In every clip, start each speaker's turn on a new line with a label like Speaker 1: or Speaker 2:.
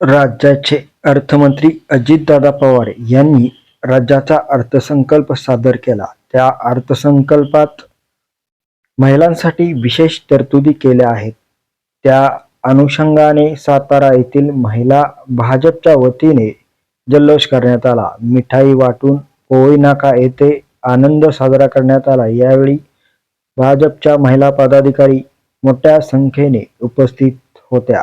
Speaker 1: राज्याचे अर्थमंत्री अजितदादा पवार यांनी राज्याचा अर्थसंकल्प सादर केला. त्या अर्थसंकल्पात महिलांसाठी विशेष तरतुदी केल्या आहेत. त्या अनुषंगाने सातारा येथील महिला भाजपच्या वतीने जल्लोष करण्यात आला. मिठाई वाटून पोळी नाका येथे आनंद साजरा करण्यात आला. यावेळी भाजपच्या महिला पदाधिकारी मोठ्या संख्येने उपस्थित होत्या.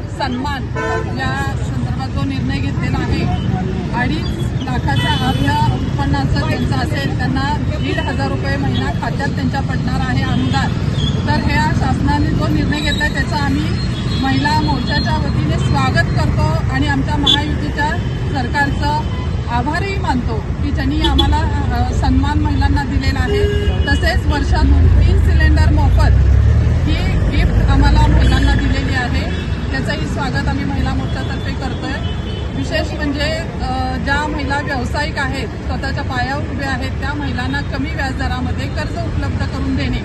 Speaker 2: सन्मान या संदर्भात जो निर्णय घेतलेला आहे. अडीच लाखाच्या अर्ध्या उत्पन्नाचं त्यांचं असेल त्यांना दीड हजार रुपये महिना खात्यात त्यांच्या पडणार आहे अनुदान. तर ह्या शासनाने जो निर्णय घेतला त्याचा आम्ही महिला मोर्चाच्या वतीने स्वागत करतो आणि आमच्या महायुतीच्या सरकारचं आभारही मानतो की त्यांनी आम्हाला सन्मान महिलांना दिलेला आहे. तसेच वर्षातून तीन सिलेंडर मोफत ही गिफ्ट आम्हाला महिलांना दिलेली आहे त्याचंही स्वागत आम्ही महिला मोर्चातर्फे करतोय. विशेष म्हणजे ज्या महिला व्यावसायिक आहेत स्वतःच्या पायावर उभ्या आहेत त्या महिलांना कमी व्याजदरामध्ये कर्ज उपलब्ध करून देणे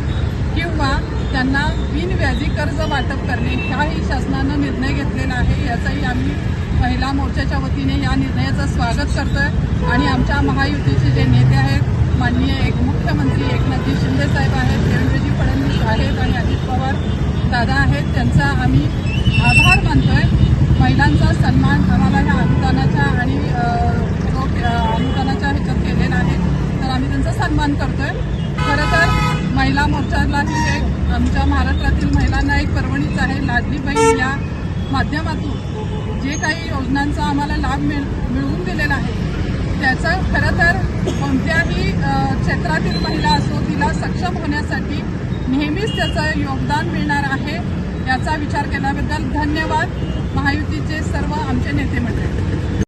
Speaker 2: किंवा त्यांना बिनव्याजी कर्ज वाटप करणे हाही शासनानं निर्णय घेतलेला आहे. याचाही आम्ही महिला मोर्चाच्या वतीने या निर्णयाचं स्वागत करतोय. आणि आमच्या महायुतीचे जे नेते आहेत माननीय एक मुख्यमंत्री एकनाथजी शिंदे साहेब आहेत देवेंद्रजी फडणवीस आहेत आणि अजित पवार दादा आहेत त्यांचा आम्ही आभार मानतोय महिलांचा सन्मान आम्हाला ह्या अनुदानाच्या आणि जो अनुदानाच्या ह्याच्यात केलेला आहे तर आम्ही त्यांचा सन्मान करतोय. खरं तर महिला मोर्चाला ही एक आमच्या महाराष्ट्रातील महिलांना एक पर्वणीच आहे. लाडली बहीण या माध्यमातून जे काही योजनांचा आम्हाला लाभ मिळ मिळवून दिलेला आहे त्याचं खरं तर कोणत्याही क्षेत्रातील महिला असो तिला सक्षम होण्यासाठी नेहमीच त्याचं योगदान मिळणार आहे याचा विचार केल्याबद्दल धन्यवाद. महायुतीचे सर्व आमचे नेते मंडळी.